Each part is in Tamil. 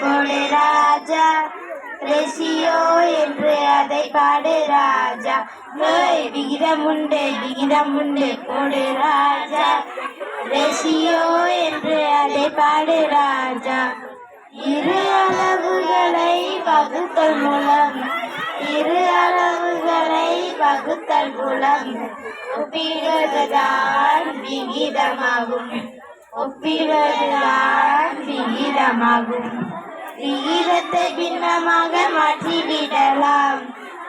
போடு ராஜா. ரெசியோ என்று அதை பாடு ராஜா. ஓய் விகிதம் உண்டு விகிதம் உண்டு போடு ராஜா. ரெசியோ என்று அதை பாடு ராஜா. இரு அளவுகளை வகுத்தல் மூலம் இரு அளவுகளை வகுத்தல் மூலம் ஒப்பிடுவதுதான் விகிதமாகும். ஒப்பிடுவதுதான் விகிதமாகும். விகிதத்தை பின்னமாக மாற்றிவிடலாம்.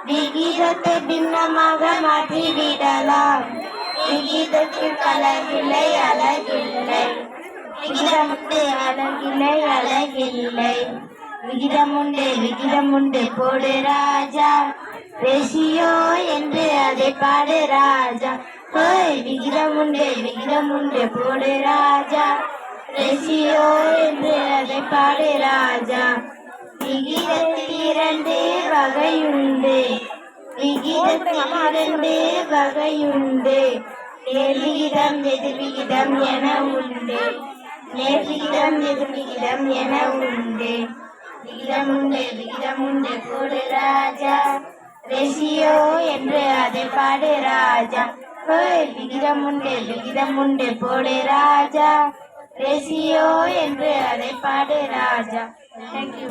விகிதத்தை பின்னமாக மாற்றிவிடலாம். விகிதத்தில் அழகில்லை அழகில்லை. விகிதமுண்டு அழகில்லை அழகில்லை. விகிதமுண்டு விகிதமுண்டு போடு ராஜா. ரெசியோ என்று அதை பாடு ராஜா. ஓய் விகிதமுண்டு போடு ராஜா. ரெசியோ பாடு ராஜா. விகிதத்தில் இரண்டு வகையுண்டு. விகிதத்தில் இரண்டு வகையுண்டு. நேர்விகிதம் எதிர்விகிதம் என உண்டு. நேர்விகிதம் எதிர்விகிதம் என உண்டு. விகிதம் உண்டு விகிதம் உண்டு. கூடு ராஜா. ரெசியோ என்று அதை பாடு ராஜா. விகிதம் உண்டு விகிதம் உண்டு. போடு ராஜா. ரெசியோ என்று அழைப்பாடு ராஜா. தேங்க்யூ